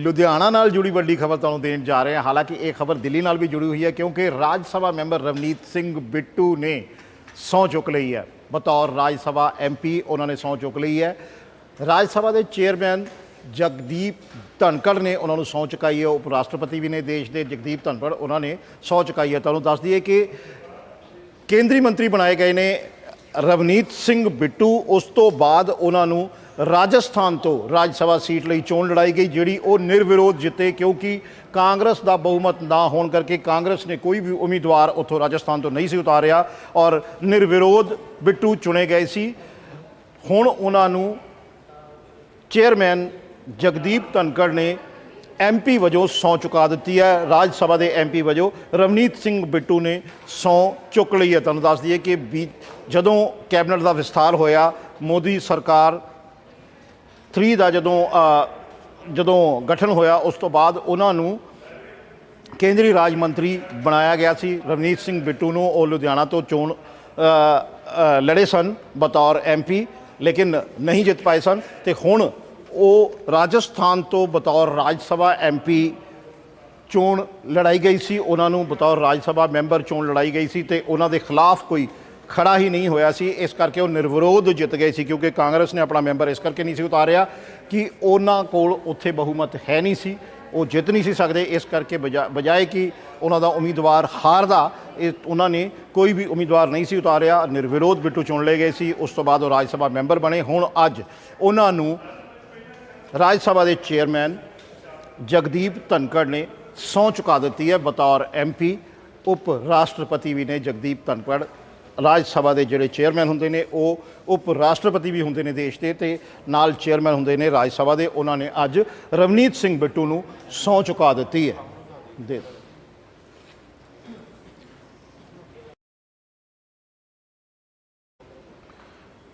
ਲੁਧਿਆਣਾ ਨਾਲ ਜੁੜੀ ਵੱਡੀ ਖਬਰ ਤੁਹਾਨੂੰ ਦੇਣ ਜਾ ਰਹੇ ਹਾਂ। ਹਾਲਾਂਕਿ ਇਹ ਖਬਰ ਦਿੱਲੀ ਨਾਲ ਵੀ ਜੁੜੀ ਹੋਈ ਹੈ ਕਿਉਂਕਿ ਰਾਜ ਸਭਾ ਮੈਂਬਰ ਰਵਨੀਤ ਸਿੰਘ ਬਿੱਟੂ ਨੇ ਸਹੁੰ ਚੁੱਕ ਲਈ ਹੈ। ਬਤੌਰ ਰਾਜ ਸਭਾ ਐਮਪੀ ਉਹਨਾਂ ਨੇ ਸਹੁੰ ਚੁੱਕ ਲਈ ਹੈ। ਰਾਜ ਸਭਾ ਦੇ ਚੇਅਰਮੈਨ ਜਗਦੀਪ ਧਨਕੜ ਨੇ ਉਹਨਾਂ ਨੂੰ ਸਹੁੰ ਚੁਕਾਈ ਹੈ। ਉਪ ਰਾਸ਼ਟਰਪਤੀ ਵੀ ਨੇ ਦੇਸ਼ ਦੇ ਜਗਦੀਪ ਧਨਕੜ ਉਹਨਾਂ ਨੇ ਸਹੁੰ ਚੁਕਾਈ ਹੈ। ਤੁਹਾਨੂੰ ਦੱਸ ਦਈਏ ਕਿ ਕੇਂਦਰੀ ਮੰਤਰੀ ਬਣਾਏ ਗਏ ਨੇ ਰਵਨੀਤ ਸਿੰਘ ਬਿੱਟੂ। ਉਸ ਤੋਂ ਬਾਅਦ ਉਹਨਾਂ ਨੂੰ ਰਾਜਸਥਾਨ ਤੋਂ ਰਾਜ ਸਭਾ ਸੀਟ ਲਈ ਚੋਣ ਲੜਾਈ ਗਈ, ਜਿਹੜੀ ਉਹ ਨਿਰਵਿਰੋਧ ਜਿੱਤੇ ਕਿਉਂਕਿ ਕਾਂਗਰਸ ਦਾ ਬਹੁਮਤ ਨਾ ਹੋਣ ਕਰਕੇ ਕਾਂਗਰਸ ਨੇ ਕੋਈ ਵੀ ਉਮੀਦਵਾਰ ਉੱਥੋਂ ਰਾਜਸਥਾਨ ਤੋਂ ਨਹੀਂ ਸੀ ਉਤਾਰਿਆ ਔਰ ਨਿਰਵਿਰੋਧ ਬਿੱਟੂ ਚੁਣੇ ਗਏ ਸੀ। ਹੁਣ ਉਹਨਾਂ ਨੂੰ ਚੇਅਰਮੈਨ ਜਗਦੀਪ ਧਨਕੜ ਨੇ ਐਮਪੀ ਵਜੋਂ ਸਹੁੰ ਚੁਕਾ ਦਿੱਤੀ ਹੈ। ਰਾਜ ਸਭਾ ਦੇ ਐਮਪੀ ਵਜੋਂ ਰਵਨੀਤ ਸਿੰਘ ਬਿੱਟੂ ਨੇ ਸਹੁੰ ਚੁੱਕ ਲਈ ਹੈ। ਤੁਹਾਨੂੰ ਦੱਸ ਦਈਏ ਕਿ ਵੀ ਜਦੋਂ ਕੈਬਨਿਟ ਦਾ ਵਿਸਥਾਰ ਹੋਇਆ, ਮੋਦੀ ਸਰਕਾਰ 3 ਦਾ ਜਦੋਂ ਜਦੋਂ ਗਠਨ ਹੋਇਆ, ਉਸ ਤੋਂ ਬਾਅਦ ਉਹਨਾਂ ਨੂੰ ਕੇਂਦਰੀ ਰਾਜ ਮੰਤਰੀ ਬਣਾਇਆ ਗਿਆ ਸੀ। ਰਵਨੀਤ ਸਿੰਘ ਬਿੱਟੂ ਨੂੰ ਉਹ ਲੁਧਿਆਣਾ ਤੋਂ ਚੋਣ ਲੜੇ ਸਨ, ਬਤੌਰ ਐਮਪੀ ਲੇਕਿਨ ਨਹੀਂ ਜਿੱਤ ਪਾਏ ਸਨ। ਤੇ ਹੁਣ ਉਹ ਰਾਜਸਥਾਨ ਤੋਂ ਬਤੌਰ ਰਾਜ ਸਭਾ ਐਮਪੀ ਚੋਣ ਲੜਾਈ ਗਈ ਸੀ। ਉਹਨਾਂ ਨੂੰ ਬਤੌਰ ਰਾਜ ਸਭਾ ਮੈਂਬਰ ਚੋਣ ਲੜਾਈ ਗਈ ਸੀ ਤੇ ਉਹਨਾਂ ਦੇ ਖਿਲਾਫ ਕੋਈ ਖੜਾ ਹੀ ਨਹੀਂ ਹੋਇਆ ਸੀ, ਇਸ ਕਰਕੇ ਉਹ ਨਿਰਵਿਰੋਧ ਜਿੱਤ ਗਏ ਸੀ, ਕਿਉਂਕਿ ਕਾਂਗਰਸ ਨੇ ਆਪਣਾ ਮੈਂਬਰ ਇਸ ਕਰਕੇ ਨਹੀਂ ਸੀ ਉਤਾਰਿਆ ਕਿ ਉਹਨਾਂ ਕੋਲ ਉੱਥੇ ਬਹੁਮਤ ਹੈ ਨਹੀਂ ਸੀ, ਉਹ ਜਿੱਤ ਨਹੀਂ ਸੀ ਸਕਦੇ, ਇਸ ਕਰਕੇ ਬਜਾ- ਬਜਾਏ ਕਿ ਉਹਨਾਂ ਦਾ ਉਮੀਦਵਾਰ ਹਾਰਦਾ, ਇਹ ਉਹਨਾਂ ਨੇ ਕੋਈ ਵੀ ਉਮੀਦਵਾਰ ਨਹੀਂ ਸੀ ਉਤਾਰਿਆ, ਨਿਰਵਿਰੋਧ ਬਿੱਟੂ ਚੁਣ ਲਏ ਗਏ ਸੀ, ਉਸ ਤੋਂ ਬਾਅਦ ਉਹ ਰਾਜ ਸਭਾ ਮੈਂਬਰ ਬਣੇ, ਹੁਣ ਅੱਜ ਉਹਨਾਂ ਨੂੰ ਰਾਜ ਸਭਾ ਦੇ ਚੇਅਰਮੈਨ ਜਗਦੀਪ ਧਨਕੜ ਨੇ ਸਹੁੰ ਚੁਕਾ ਦਿੱਤੀ ਹੈ, ਬਤੌਰ ਐਮਪੀ ਉਪ ਰਾਸ਼ਟਰਪਤੀ ਵੀ ਨੇ ਜਗਦੀਪ ਧਨਕੜ ਰਾਜ ਸਭਾ ਦੇ ਜਿਹੜੇ ਚੇਅਰਮੈਨ ਹੁੰਦੇ ਨੇ, ਉਹ ਉਪ ਰਾਸ਼ਟਰਪਤੀ ਵੀ ਹੁੰਦੇ ਨੇ ਦੇਸ਼ ਦੇ ਤੇ ਨਾਲ ਚੇਅਰਮੈਨ ਹੁੰਦੇ ਨੇ ਰਾਜ ਸਭਾ ਦੇ। ਉਹਨਾਂ ਨੇ ਅੱਜ ਰਵਨੀਤ ਸਿੰਘ ਬਿੱਟੂ ਨੂੰ ਸਹੁੰ ਚੁਕਾ ਦਿੱਤੀ ਹੈ। ਦੇ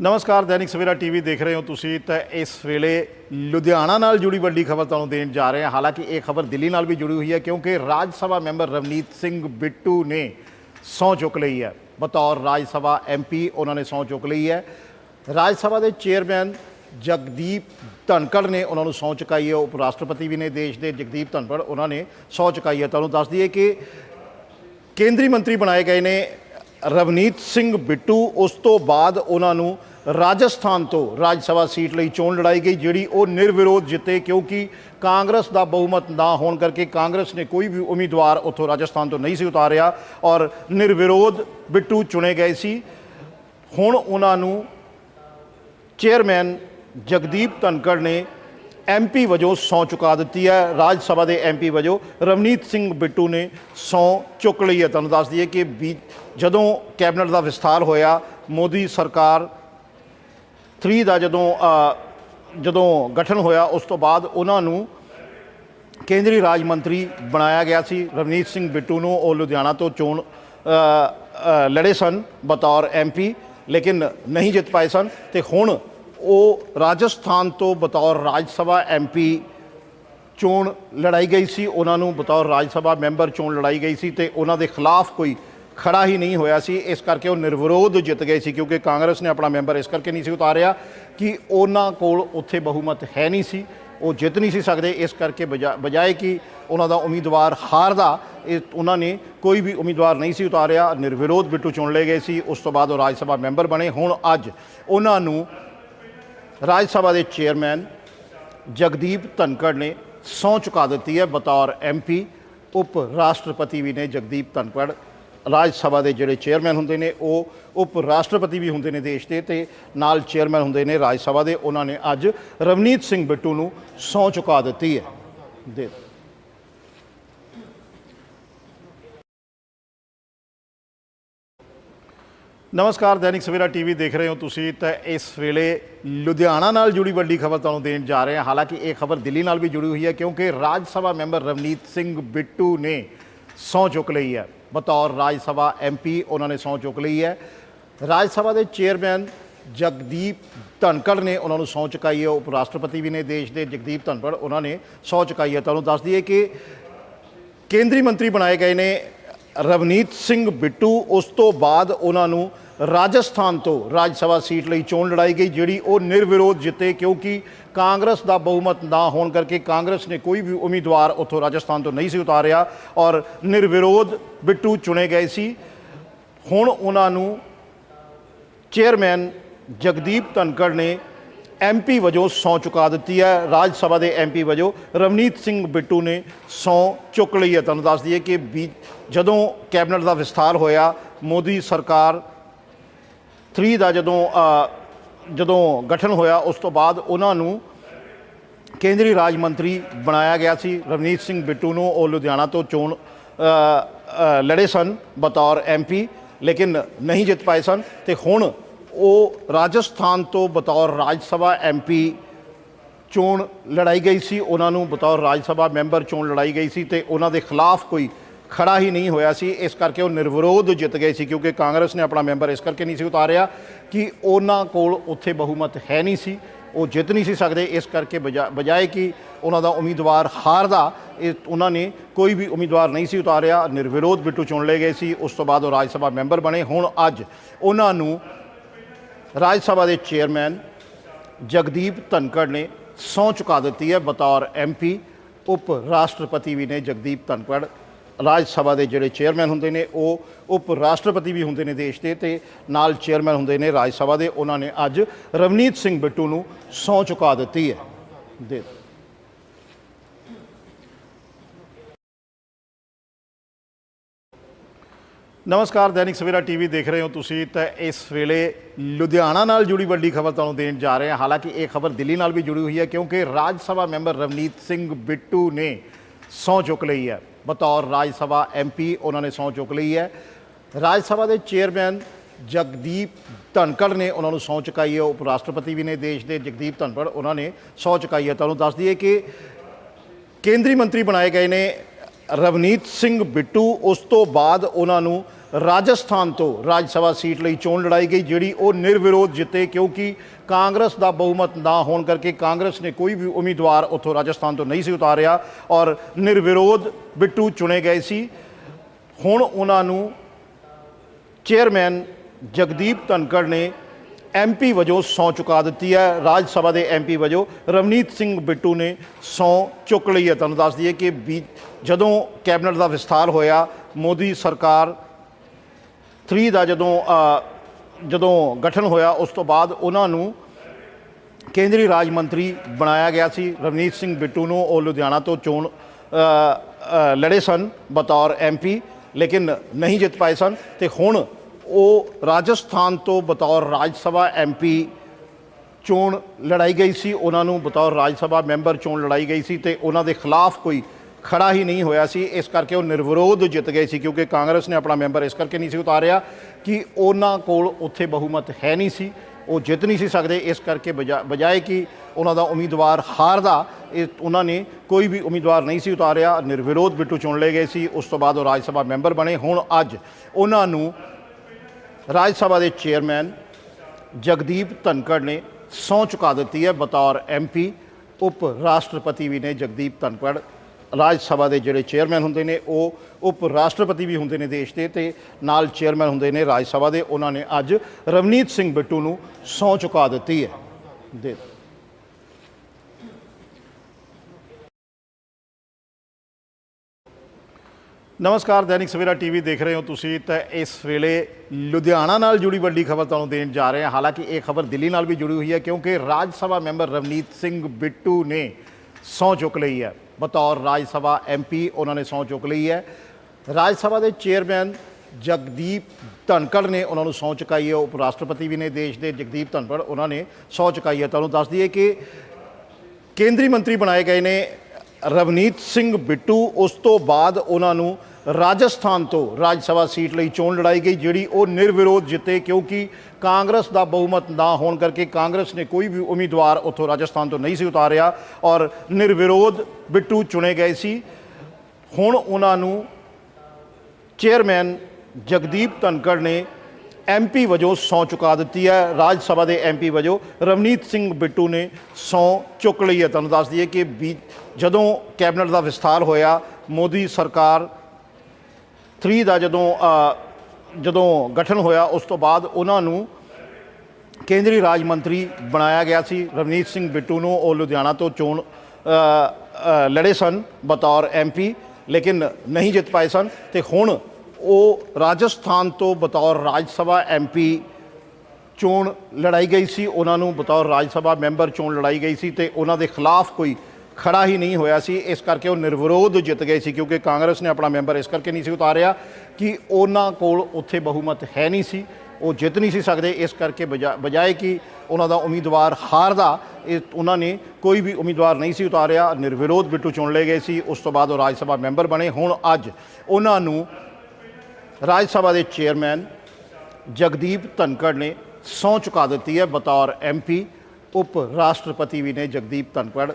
ਨਮਸਕਾਰ, ਦੈਨਿਕ ਸਵੇਰਾ ਟੀਵੀ ਦੇਖ ਰਹੇ ਹੋ ਤੁਸੀਂ ਤਾਂ ਇਸ ਵੇਲੇ ਲੁਧਿਆਣਾ ਨਾਲ ਜੁੜੀ ਵੱਡੀ ਖਬਰ ਤੁਹਾਨੂੰ ਦੇਣ ਜਾ ਰਹੇ ਹਾਂ। ਹਾਲਾਂਕਿ ਇਹ ਖਬਰ ਦਿੱਲੀ ਨਾਲ ਵੀ ਜੁੜੀ ਹੋਈ ਹੈ ਕਿਉਂਕਿ ਰਾਜ ਸਭਾ ਮੈਂਬਰ ਰਵਨੀਤ ਸਿੰਘ ਬਿੱਟੂ ਨੇ ਸਹੁੰ ਚੁੱਕ ਲਈ ਹੈ। ਬਤੌਰ ਰਾਜ ਸਭਾ ਐਮਪੀ ਉਹਨਾਂ ਨੇ ਸਹੁੰ ਚੁੱਕ ਲਈ ਹੈ। ਰਾਜ ਸਭਾ ਦੇ ਚੇਅਰਮੈਨ ਜਗਦੀਪ ਧਨਕੜ ਨੇ ਉਹਨਾਂ ਨੂੰ ਸਹੁੰ ਚੁਕਾਈ ਹੈ। ਉਪ ਰਾਸ਼ਟਰਪਤੀ ਵੀ ਨੇ ਦੇਸ਼ ਦੇ ਜਗਦੀਪ ਧਨਕੜ ਉਹਨਾਂ ਨੇ ਸਹੁੰ ਚੁਕਾਈ ਹੈ। ਤੁਹਾਨੂੰ ਦੱਸ ਦਈਏ ਕਿ ਕੇਂਦਰੀ ਮੰਤਰੀ ਬਣਾਏ ਗਏ ਨੇ ਰਵਨੀਤ ਸਿੰਘ ਬਿੱਟੂ। ਉਸ ਤੋਂ ਬਾਅਦ ਉਹਨਾਂ ਨੂੰ ਰਾਜਸਥਾਨ ਤੋਂ ਰਾਜ ਸਭਾ ਸੀਟ ਲਈ ਚੋਣ ਲੜਾਈ ਗਈ, ਜਿਹੜੀ ਉਹ ਨਿਰਵਿਰੋਧ ਜਿੱਤੇ ਕਿਉਂਕਿ ਕਾਂਗਰਸ ਦਾ ਬਹੁਮਤ ਨਾ ਹੋਣ ਕਰਕੇ ਕਾਂਗਰਸ ਨੇ ਕੋਈ ਵੀ ਉਮੀਦਵਾਰ ਉੱਥੋਂ ਰਾਜਸਥਾਨ ਤੋਂ ਨਹੀਂ ਸੀ ਉਤਾਰਿਆ ਔਰ ਨਿਰਵਿਰੋਧ ਬਿੱਟੂ ਚੁਣੇ ਗਏ ਸੀ। ਹੁਣ ਉਹਨਾਂ ਨੂੰ ਚੇਅਰਮੈਨ ਜਗਦੀਪ ਧਨਕੜ ਨੇ ਐਮਪੀ ਵਜੋਂ ਸਹੁੰ ਚੁਕਾ ਦਿੱਤੀ ਹੈ। ਰਾਜ ਸਭਾ ਦੇ ਐਮਪੀ ਵਜੋਂ ਰਵਨੀਤ ਸਿੰਘ ਬਿੱਟੂ ਨੇ ਸਹੁੰ ਚੁੱਕ ਲਈ ਹੈ। ਤੁਹਾਨੂੰ ਦੱਸ ਦਈਏ ਕਿ ਵੀ ਜਦੋਂ ਕੈਬਨਿਟ ਦਾ ਵਿਸਥਾਰ ਹੋਇਆ, ਮੋਦੀ ਸਰਕਾਰ 3 ਦਾ ਜਦੋਂ ਜਦੋਂ ਗਠਨ ਹੋਇਆ, ਉਸ ਤੋਂ ਬਾਅਦ ਉਹਨਾਂ ਨੂੰ ਕੇਂਦਰੀ ਰਾਜ ਮੰਤਰੀ ਬਣਾਇਆ ਗਿਆ ਸੀ। ਰਵਨੀਤ ਸਿੰਘ ਬਿੱਟੂ ਨੂੰ ਉਹ ਲੁਧਿਆਣਾ ਤੋਂ ਚੋਣ ਲੜੇ ਸਨ, ਬਤੌਰ ਐਮਪੀ ਲੇਕਿਨ ਨਹੀਂ ਜਿੱਤ ਪਾਏ ਸਨ। ਤੇ ਹੁਣ ਉਹ ਰਾਜਸਥਾਨ ਤੋਂ ਬਤੌਰ ਰਾਜ ਸਭਾ ਐਮਪੀ ਚੋਣ ਲੜਾਈ ਗਈ ਸੀ। ਉਹਨਾਂ ਨੂੰ ਬਤੌਰ ਰਾਜ ਸਭਾ ਮੈਂਬਰ ਚੋਣ ਲੜਾਈ ਗਈ ਸੀ ਤੇ ਉਹਨਾਂ ਦੇ ਖਿਲਾਫ ਕੋਈ ਖੜਾ ਹੀ ਨਹੀਂ ਹੋਇਆ ਸੀ, ਇਸ ਕਰਕੇ ਉਹ ਨਿਰਵਿਰੋਧ ਜਿੱਤ ਗਏ ਸੀ, ਕਿਉਂਕਿ ਕਾਂਗਰਸ ਨੇ ਆਪਣਾ ਮੈਂਬਰ ਇਸ ਕਰਕੇ ਨਹੀਂ ਸੀ ਉਤਾਰਿਆ ਕਿ ਉਹਨਾਂ ਕੋਲ ਉੱਥੇ ਬਹੁਮਤ ਹੈ ਨਹੀਂ ਸੀ, ਉਹ ਜਿੱਤ ਨਹੀਂ ਸੀ ਸਕਦੇ, ਇਸ ਕਰਕੇ ਬਜਾ- ਬਜਾਏ ਕਿ ਉਹਨਾਂ ਦਾ ਉਮੀਦਵਾਰ ਹਾਰਦਾ, ਇਹ ਉਹਨਾਂ ਨੇ ਕੋਈ ਵੀ ਉਮੀਦਵਾਰ ਨਹੀਂ ਸੀ ਉਤਾਰਿਆ, ਨਿਰਵਿਰੋਧ ਬਿੱਟੂ ਚੁਣ ਲਏ ਗਏ ਸੀ, ਉਸ ਤੋਂ ਬਾਅਦ ਉਹ ਰਾਜ ਸਭਾ ਮੈਂਬਰ ਬਣੇ, ਹੁਣ ਅੱਜ ਉਹਨਾਂ ਨੂੰ ਰਾਜ ਸਭਾ ਦੇ ਚੇਅਰਮੈਨ ਜਗਦੀਪ ਧਨਕੜ ਨੇ ਸਹੁੰ ਚੁਕਾ ਦਿੱਤੀ ਹੈ, ਬਤੌਰ ਐਮਪੀ ਉਪ ਰਾਸ਼ਟਰਪਤੀ ਵੀ ਨੇ ਜਗਦੀਪ ਧਨਕੜ ਰਾਜ ਸਭਾ ਦੇ ਜਿਹੜੇ ਚੇਅਰਮੈਨ ਹੁੰਦੇ ਨੇ, ਉਹ ਉਪ ਰਾਸ਼ਟਰਪਤੀ ਵੀ ਹੁੰਦੇ ਨੇ ਦੇਸ਼ ਦੇ ਤੇ ਨਾਲ ਚੇਅਰਮੈਨ ਹੁੰਦੇ ਨੇ ਰਾਜ ਸਭਾ ਦੇ। ਉਹਨਾਂ ਨੇ ਅੱਜ ਰਵਨੀਤ ਸਿੰਘ ਬਿੱਟੂ ਨੂੰ ਸਹੁੰ ਚੁਕਾ ਦਿੱਤੀ ਹੈ। ਦੇ ਨਮਸਕਾਰ, ਦੈਨਿਕ ਸਵੇਰਾ ਟੀਵੀ ਦੇਖ ਰਹੇ ਹੋ ਤੁਸੀਂ। ਤਾਂ ਇਸ ਵੇਲੇ ਲੁਧਿਆਣਾ ਨਾਲ ਜੁੜੀ ਵੱਡੀ ਖਬਰ ਤੁਹਾਨੂੰ ਦੇਣ ਜਾ ਰਹੇ ਹਾਂ। ਹਾਲਾਂਕਿ ਇਹ ਖਬਰ ਦਿੱਲੀ ਨਾਲ ਵੀ ਜੁੜੀ ਹੋਈ ਹੈ, ਕਿਉਂਕਿ ਰਾਜ ਸਭਾ ਮੈਂਬਰ ਰਵਨੀਤ ਸਿੰਘ ਬਿੱਟੂ ਨੇ ਸਹੁੰ ਚੁੱਕ ਲਈ ਹੈ। ਬਤੌਰ ਰਾਜ ਸਭਾ ਐਮਪੀ ਉਹਨਾਂ ਨੇ ਸਹੁੰ ਚੁੱਕ ਲਈ ਹੈ। ਰਾਜ ਸਭਾ ਦੇ ਚੇਅਰਮੈਨ ਜਗਦੀਪ ਧਨਕੜ ਨੇ ਉਹਨਾਂ ਨੂੰ ਸਹੁੰ ਚੁਕਾਈ ਹੈ। ਉਪ ਰਾਸ਼ਟਰਪਤੀ ਵੀ ਨੇ ਦੇਸ਼ ਦੇ ਜਗਦੀਪ ਧਨਕੜ, ਉਹਨਾਂ ਨੇ ਸਹੁੰ ਚੁਕਾਈ ਹੈ। ਤੁਹਾਨੂੰ ਦੱਸ ਦਈਏ ਕਿ ਕੇਂਦਰੀ ਮੰਤਰੀ ਬਣਾਏ ਗਏ ਨੇ ਰਵਨੀਤ ਸਿੰਘ ਬਿੱਟੂ। ਉਸ ਤੋਂ ਬਾਅਦ ਉਹਨਾਂ ਨੂੰ ਰਾਜਸਥਾਨ ਤੋਂ ਰਾਜ ਸਭਾ ਸੀਟ ਲਈ ਚੋਣ ਲੜਾਈ ਗਈ, ਜਿਹੜੀ ਉਹ ਨਿਰਵਿਰੋਧ ਜਿੱਤੇ ਕਿਉਂਕਿ ਕਾਂਗਰਸ ਦਾ ਬਹੁਮਤ ਨਾ ਹੋਣ ਕਰਕੇ ਕਾਂਗਰਸ ਨੇ ਕੋਈ ਵੀ ਉਮੀਦਵਾਰ ਉੱਥੋਂ ਰਾਜਸਥਾਨ ਤੋਂ ਨਹੀਂ ਸੀ ਉਤਾਰਿਆ ਔਰ ਨਿਰਵਿਰੋਧ ਬਿੱਟੂ ਚੁਣੇ ਗਏ ਸੀ। ਹੁਣ ਉਹਨਾਂ ਨੂੰ ਚੇਅਰਮੈਨ ਜਗਦੀਪ ਧਨਕੜ ਨੇ ਐਮਪੀ ਵਜੋਂ ਸਹੁੰ ਚੁਕਾ ਦਿੱਤੀ ਹੈ। ਰਾਜ ਸਭਾ ਦੇ ਐਮਪੀ ਵਜੋਂ ਰਵਨੀਤ ਸਿੰਘ ਬਿੱਟੂ ਨੇ ਸਹੁੰ ਚੁੱਕ ਲਈ ਹੈ। ਤੁਹਾਨੂੰ ਦੱਸ ਦਈਏ ਕਿ ਵੀ ਜਦੋਂ ਕੈਬਨਿਟ ਦਾ ਵਿਸਥਾਰ ਹੋਇਆ, ਮੋਦੀ ਸਰਕਾਰ 3 ਦਾ ਜਦੋਂ ਜਦੋਂ ਗਠਨ ਹੋਇਆ, ਉਸ ਤੋਂ ਬਾਅਦ ਉਹਨਾਂ ਨੂੰ ਕੇਂਦਰੀ ਰਾਜ ਮੰਤਰੀ ਬਣਾਇਆ ਗਿਆ ਸੀ। ਰਵਨੀਤ ਸਿੰਘ ਬਿੱਟੂ ਨੂੰ ਉਹ ਲੁਧਿਆਣਾ ਤੋਂ ਚੋਣ ਲੜੇ ਸਨ, ਬਤੌਰ ਐਮਪੀ ਲੇਕਿਨ ਨਹੀਂ ਜਿੱਤ ਪਾਏ ਸਨ। ਤੇ ਹੁਣ ਉਹ ਰਾਜਸਥਾਨ ਤੋਂ ਬਤੌਰ ਰਾਜ ਸਭਾ ਐਮਪੀ ਚੋਣ ਲੜਾਈ ਗਈ ਸੀ। ਉਹਨਾਂ ਨੂੰ ਬਤੌਰ ਰਾਜ ਸਭਾ ਮੈਂਬਰ ਚੋਣ ਲੜਾਈ ਗਈ ਸੀ ਤੇ ਉਹਨਾਂ ਦੇ ਖਿਲਾਫ ਕੋਈ ਖੜਾ ਹੀ ਨਹੀਂ ਹੋਇਆ ਸੀ। ਇਸ ਕਰਕੇ ਉਹ ਨਿਰਵਿਰੋਧ ਜਿੱਤ ਗਏ ਸੀ ਕਿਉਂਕਿ ਕਾਂਗਰਸ ਨੇ ਆਪਣਾ ਮੈਂਬਰ ਇਸ ਕਰਕੇ ਨਹੀਂ ਸੀ ਉਤਾਰਿਆ ਕਿ ਉਹਨਾਂ ਕੋਲ ਉੱਥੇ ਬਹੁਮਤ ਹੈ ਨਹੀਂ ਸੀ। ਉਹ ਜਿੱਤ ਨਹੀਂ ਸੀ ਸਕਦੇ। ਇਸ ਕਰਕੇ ਬਜਾ- ਬਜਾਏ ਕਿ ਉਹਨਾਂ ਦਾ ਉਮੀਦਵਾਰ ਹਾਰਦਾ, ਇਹ ਉਹਨਾਂ ਨੇ ਕੋਈ ਵੀ ਉਮੀਦਵਾਰ ਨਹੀਂ ਸੀ ਉਤਾਰਿਆ। ਨਿਰਵਿਰੋਧ ਬਿੱਟੂ ਚੁਣ ਲਏ ਗਏ ਸੀ। ਉਸ ਤੋਂ ਬਾਅਦ ਉਹ ਰਾਜ ਸਭਾ ਮੈਂਬਰ ਬਣੇ। ਹੁਣ ਅੱਜ ਉਹਨਾਂ ਨੂੰ ਰਾਜ ਸਭਾ ਦੇ ਚੇਅਰਮੈਨ ਜਗਦੀਪ ਧਨਕੜ ਨੇ ਸਹੁੰ ਚੁਕਾ ਦਿੱਤੀ ਹੈ। ਬਤੌਰ ਐਮਪੀ ਉਪ ਰਾਸ਼ਟਰਪਤੀ ਵੀ ਨੇ ਜਗਦੀਪ ਧਨਕੜ। ਰਾਜ ਸਭਾ ਦੇ ਜਿਹੜੇ ਚੇਅਰਮੈਨ ਹੁੰਦੇ ਨੇ, ਉਹ ਉਪ ਰਾਸ਼ਟਰਪਤੀ ਵੀ ਹੁੰਦੇ ਨੇ ਦੇਸ਼ ਦੇ ਤੇ ਨਾਲ ਚੇਅਰਮੈਨ ਹੁੰਦੇ ਨੇ ਰਾਜ ਸਭਾ ਦੇ। ਉਹਨਾਂ ਨੇ ਅੱਜ ਰਵਨੀਤ ਸਿੰਘ ਬਿੱਟੂ ਨੂੰ ਸਹੁੰ ਚੁਕਾ ਦਿੱਤੀ ਹੈ। ਦੇ ਨਮਸਕਾਰ, ਦੈਨਿਕ ਸਵੇਰਾ ਟੀਵੀ ਦੇਖ ਰਹੇ ਹੋ ਤੁਸੀਂ ਤਾਂ ਇਸ ਵੇਲੇ ਲੁਧਿਆਣਾ ਨਾਲ ਜੁੜੀ ਵੱਡੀ ਖਬਰ ਤੁਹਾਨੂੰ ਦੇਣ ਜਾ ਰਹੇ ਹਾਂ। ਹਾਲਾਂਕਿ ਇਹ ਖਬਰ ਦਿੱਲੀ ਨਾਲ ਵੀ ਜੁੜੀ ਹੋਈ ਹੈ ਕਿਉਂਕਿ ਰਾਜ ਸਭਾ ਮੈਂਬਰ ਰਵਨੀਤ ਸਿੰਘ ਬਿੱਟੂ ਨੇ ਸਹੁੰ ਚੁੱਕ ਲਈ ਹੈ। ਬਤੌਰ ਰਾਜ ਸਭਾ ਐਮਪੀ ਉਹਨਾਂ ਨੇ ਸਹੁੰ ਚੁੱਕ ਲਈ ਹੈ। ਰਾਜ ਸਭਾ ਦੇ ਚੇਅਰਮੈਨ ਜਗਦੀਪ ਧਨਕੜ ਨੇ ਉਹਨਾਂ ਨੂੰ ਸਹੁੰ ਚੁਕਾਈ ਹੈ। ਉਪ ਰਾਸ਼ਟਰਪਤੀ ਵੀ ਨੇ ਦੇਸ਼ ਦੇ ਜਗਦੀਪ ਧਨਕੜ, ਉਹਨਾਂ ਨੇ ਸਹੁੰ ਚੁਕਾਈ ਹੈ। ਤੁਹਾਨੂੰ ਦੱਸ ਦਈਏ ਕਿ ਕੇਂਦਰੀ ਮੰਤਰੀ ਬਣਾਏ ਗਏ ਨੇ ਰਵਨੀਤ ਸਿੰਘ ਬਿੱਟੂ। ਉਸ ਤੋਂ ਬਾਅਦ ਉਹਨਾਂ ਨੂੰ ਰਾਜਸਥਾਨ ਤੋਂ ਰਾਜ ਸਭਾ ਸੀਟ ਲਈ ਚੋਣ ਲੜਾਈ ਗਈ, ਜਿਹੜੀ ਉਹ ਨਿਰਵਿਰੋਧ ਜਿੱਤੇ ਕਿਉਂਕਿ ਕਾਂਗਰਸ ਦਾ ਬਹੁਮਤ ਨਾ ਹੋਣ ਕਰਕੇ ਕਾਂਗਰਸ ਨੇ ਕੋਈ ਵੀ ਉਮੀਦਵਾਰ ਉੱਥੋਂ ਰਾਜਸਥਾਨ ਤੋਂ ਨਹੀਂ ਸੀ ਉਤਾਰਿਆ ਔਰ ਨਿਰਵਿਰੋਧ ਬਿੱਟੂ ਚੁਣੇ ਗਏ ਸੀ। ਹੁਣ ਉਹਨਾਂ ਨੂੰ ਚੇਅਰਮੈਨ ਜਗਦੀਪ ਧਨਕੜ ਨੇ ਐਮਪੀ ਵਜੋਂ ਸਹੁੰ ਚੁਕਾ ਦਿੱਤੀ ਹੈ। ਰਾਜ ਸਭਾ ਦੇ ਐਮਪੀ ਵਜੋਂ ਰਵਨੀਤ ਸਿੰਘ ਬਿੱਟੂ ਨੇ ਸਹੁੰ ਚੁੱਕ ਲਈ ਹੈ। ਤੁਹਾਨੂੰ ਦੱਸ ਦਈਏ ਕਿ ਵੀ ਜਦੋਂ ਕੈਬਨਿਟ ਦਾ ਵਿਸਥਾਰ ਹੋਇਆ, ਮੋਦੀ ਸਰਕਾਰ 3 ਦਾ ਜਦੋਂ ਜਦੋਂ ਗਠਨ ਹੋਇਆ, ਉਸ ਤੋਂ ਬਾਅਦ ਉਹਨਾਂ ਨੂੰ ਕੇਂਦਰੀ ਰਾਜ ਮੰਤਰੀ ਬਣਾਇਆ ਗਿਆ ਸੀ। ਰਵਨੀਤ ਸਿੰਘ ਬਿੱਟੂ ਨੂੰ ਉਹ ਲੁਧਿਆਣਾ ਤੋਂ ਚੋਣ ਲੜੇ ਸਨ, ਬਤੌਰ ਐਮਪੀ ਲੇਕਿਨ ਨਹੀਂ ਜਿੱਤ ਪਾਏ ਸਨ। ਤੇ ਹੁਣ ਉਹ ਰਾਜਸਥਾਨ ਤੋਂ ਬਤੌਰ ਰਾਜ ਸਭਾ ਐਮਪੀ ਚੋਣ ਲੜਾਈ ਗਈ ਸੀ। ਉਹਨਾਂ ਨੂੰ ਬਤੌਰ ਰਾਜ ਸਭਾ ਮੈਂਬਰ ਚੋਣ ਲੜਾਈ ਗਈ ਸੀ ਤੇ ਉਹਨਾਂ ਦੇ ਖਿਲਾਫ ਕੋਈ ਖੜਾ ਹੀ ਨਹੀਂ ਹੋਇਆ ਸੀ। ਇਸ ਕਰਕੇ ਉਹ ਨਿਰਵਿਰੋਧ ਜਿੱਤ ਗਏ ਸੀ, ਕਿਉਂਕਿ ਕਾਂਗਰਸ ਨੇ ਆਪਣਾ ਮੈਂਬਰ ਇਸ ਕਰਕੇ ਨਹੀਂ ਸੀ ਉਤਾਰਿਆ। ਕਿ ਉਹਨਾਂ ਕੋਲ ਉੱਥੇ ਬਹੁਮਤ ਹੈ ਨਹੀਂ ਸੀ, ਉਹ ਜਿੱਤ ਨਹੀਂ ਸੀ ਸਕਦੇ, ਇਸ ਕਰਕੇ ਬਜਾ- ਬਜਾਏ ਕਿ ਉਹਨਾਂ ਦਾ ਉਮੀਦਵਾਰ ਹਾਰਦਾ, ਇਹ ਉਹਨਾਂ ਨੇ ਕੋਈ ਵੀ ਉਮੀਦਵਾਰ ਨਹੀਂ ਸੀ ਉਤਾਰਿਆ, ਨਿਰਵਿਰੋਧ ਬਿੱਟੂ ਚੁਣ ਲਏ ਗਏ ਸੀ, ਉਸ ਤੋਂ ਬਾਅਦ ਉਹ ਰਾਜ ਸਭਾ ਮੈਂਬਰ ਬਣੇ। ਹੁਣ ਅੱਜ ਉਹਨਾਂ ਨੂੰ ਰਾਜ ਸਭਾ ਦੇ ਚੇਅਰਮੈਨ ਜਗਦੀਪ ਧਨਕੜ ਨੇ ਸਹੁੰ ਚੁਕਾ ਦਿੱਤੀ ਹੈ, ਬਤੌਰ ਐਮਪੀ ਉਪ ਰਾਸ਼ਟਰਪਤੀ ਵੀ ਨੇ ਜਗਦੀਪ ਧਨਕੜ ਰਾਜ ਸਭਾ ਦੇ ਜਿਹੜੇ ਚੇਅਰਮੈਨ ਹੁੰਦੇ ਨੇ, ਉਹ ਉਪ ਰਾਸ਼ਟਰਪਤੀ ਵੀ ਹੁੰਦੇ ਨੇ ਦੇਸ਼ ਦੇ ਤੇ ਨਾਲ ਚੇਅਰਮੈਨ ਹੁੰਦੇ ਨੇ ਰਾਜ ਸਭਾ ਦੇ। ਉਹਨਾਂ ਨੇ ਅੱਜ ਰਵਨੀਤ ਸਿੰਘ ਬਿੱਟੂ ਨੂੰ ਸਹੁੰ ਚੁਕਾ ਦਿੱਤੀ ਹੈ। ਦੇ ਨਮਸਕਾਰ, ਦੈਨਿਕ ਸਵੇਰਾ ਟੀਵੀ ਦੇਖ ਰਹੇ ਹੋ ਤੁਸੀਂ ਤਾਂ ਇਸ ਵੇਲੇ ਲੁਧਿਆਣਾ ਨਾਲ ਜੁੜੀ ਵੱਡੀ ਖਬਰ ਤੁਹਾਨੂੰ ਦੇਣ ਜਾ ਰਹੇ ਹਾਂ। ਹਾਲਾਂਕਿ ਇਹ ਖਬਰ ਦਿੱਲੀ ਨਾਲ ਵੀ ਜੁੜੀ ਹੋਈ ਹੈ ਕਿਉਂਕਿ ਰਾਜ ਸਭਾ ਮੈਂਬਰ ਰਵਨੀਤ ਸਿੰਘ ਬਿੱਟੂ ਨੇ ਸਹੁੰ ਚੁੱਕ ਲਈ ਹੈ। ਬਤੌਰ ਰਾਜ ਸਭਾ ਐਮਪੀ ਉਹਨਾਂ ਨੇ ਸਹੁੰ ਚੁੱਕ ਲਈ ਹੈ। ਰਾਜ ਸਭਾ ਦੇ ਚੇਅਰਮੈਨ ਜਗਦੀਪ ਧਨਕੜ ਨੇ ਉਹਨਾਂ ਨੂੰ ਸਹੁੰ ਚੁਕਾਈ ਹੈ। ਉਪ ਰਾਸ਼ਟਰਪਤੀ ਵੀ ਨੇ ਦੇਸ਼ ਦੇ ਜਗਦੀਪ ਧਨਕੜ ਉਹਨਾਂ ਨੇ ਸਹੁੰ ਚੁਕਾਈ ਹੈ। ਤੁਹਾਨੂੰ ਦੱਸ ਦਈਏ ਕਿ ਕੇਂਦਰੀ ਮੰਤਰੀ ਬਣਾਏ ਗਏ ਨੇ ਰਵਨੀਤ ਸਿੰਘ ਬਿੱਟੂ। ਉਸ ਤੋਂ ਬਾਅਦ ਉਹਨਾਂ ਨੂੰ ਰਾਜਸਥਾਨ ਤੋਂ ਰਾਜ ਸਭਾ ਸੀਟ ਲਈ ਚੋਣ ਲੜਾਈ ਗਈ, ਜਿਹੜੀ ਉਹ ਨਿਰਵਿਰੋਧ ਜਿੱਤੇ ਕਿਉਂਕਿ ਕਾਂਗਰਸ ਦਾ ਬਹੁਮਤ ਨਾ ਹੋਣ ਕਰਕੇ ਕਾਂਗਰਸ ਨੇ ਕੋਈ ਵੀ ਉਮੀਦਵਾਰ ਉੱਥੋਂ ਰਾਜਸਥਾਨ ਤੋਂ ਨਹੀਂ ਸੀ ਉਤਾਰਿਆ ਔਰ ਨਿਰਵਿਰੋਧ ਬਿੱਟੂ ਚੁਣੇ ਗਏ ਸੀ। ਹੁਣ ਉਹਨਾਂ ਨੂੰ ਚੇਅਰਮੈਨ ਜਗਦੀਪ ਧਨਕੜ ਨੇ ਐਮਪੀ ਵਜੋਂ ਸਹੁੰ ਚੁਕਾ ਦਿੱਤੀ ਹੈ। ਰਾਜ ਸਭਾ ਦੇ ਐਮਪੀ ਵਜੋਂ ਰਵਨੀਤ ਸਿੰਘ ਬਿੱਟੂ ਨੇ ਸਹੁੰ ਚੁੱਕ ਲਈ ਹੈ। ਤੁਹਾਨੂੰ ਦੱਸ ਦਈਏ ਕਿ ਵੀ ਜਦੋਂ ਕੈਬਨਿਟ ਦਾ ਵਿਸਥਾਰ ਹੋਇਆ, ਮੋਦੀ ਸਰਕਾਰ 3 ਦਾ ਜਦੋਂ ਜਦੋਂ ਗਠਨ ਹੋਇਆ, ਉਸ ਤੋਂ ਬਾਅਦ ਉਹਨਾਂ ਨੂੰ ਕੇਂਦਰੀ ਰਾਜ ਮੰਤਰੀ ਬਣਾਇਆ ਗਿਆ ਸੀ। ਰਵਨੀਤ ਸਿੰਘ ਬਿੱਟੂ ਨੂੰ ਉਹ ਲੁਧਿਆਣਾ ਤੋਂ ਚੋਣ ਲੜੇ ਸਨ, ਬਤੌਰ ਐਮਪੀ ਲੇਕਿਨ ਨਹੀਂ ਜਿੱਤ ਪਾਏ ਸਨ। ਤੇ ਹੁਣ ਉਹ ਰਾਜਸਥਾਨ ਤੋਂ ਬਤੌਰ ਰਾਜ ਸਭਾ ਐਮਪੀ ਚੋਣ ਲੜਾਈ ਗਈ ਸੀ। ਉਹਨਾਂ ਨੂੰ ਬਤੌਰ ਰਾਜ ਸਭਾ ਮੈਂਬਰ ਚੋਣ ਲੜਾਈ ਗਈ ਸੀ ਤੇ ਉਹਨਾਂ ਦੇ ਖਿਲਾਫ ਕੋਈ ਖੜਾ ਹੀ ਨਹੀਂ ਹੋਇਆ ਸੀ, ਇਸ ਕਰਕੇ ਉਹ ਨਿਰਵਿਰੋਧ ਜਿੱਤ ਗਏ ਸੀ, ਕਿਉਂਕਿ ਕਾਂਗਰਸ ਨੇ ਆਪਣਾ ਮੈਂਬਰ ਇਸ ਕਰਕੇ ਨਹੀਂ ਸੀ ਉਤਾਰਿਆ ਕਿ ਉਹਨਾਂ ਕੋਲ ਉੱਥੇ ਬਹੁਮਤ ਹੈ ਨਹੀਂ ਸੀ, ਉਹ ਜਿੱਤ ਨਹੀਂ ਸੀ ਸਕਦੇ, ਇਸ ਕਰਕੇ ਬਜਾ- ਬਜਾਏ ਕਿ ਉਹਨਾਂ ਦਾ ਉਮੀਦਵਾਰ ਹਾਰਦਾ, ਇਹ ਉਹਨਾਂ ਨੇ ਕੋਈ ਵੀ ਉਮੀਦਵਾਰ ਨਹੀਂ ਸੀ ਉਤਾਰਿਆ, ਨਿਰਵਿਰੋਧ ਬਿੱਟੂ ਚੁਣ ਲਏ ਗਏ ਸੀ, ਉਸ ਤੋਂ ਬਾਅਦ ਉਹ ਰਾਜ ਸਭਾ ਮੈਂਬਰ ਬਣੇ, ਹੁਣ ਅੱਜ ਉਹਨਾਂ ਨੂੰ ਰਾਜ ਸਭਾ ਦੇ ਚੇਅਰਮੈਨ ਜਗਦੀਪ ਧਨਕੜ ਨੇ ਸਹੁੰ ਚੁਕਾ ਦਿੱਤੀ ਹੈ, ਬਤੌਰ ਐਮਪੀ ਉਪ ਰਾਸ਼ਟਰਪਤੀ ਵੀ ਨੇ ਜਗਦੀਪ ਧਨਕੜ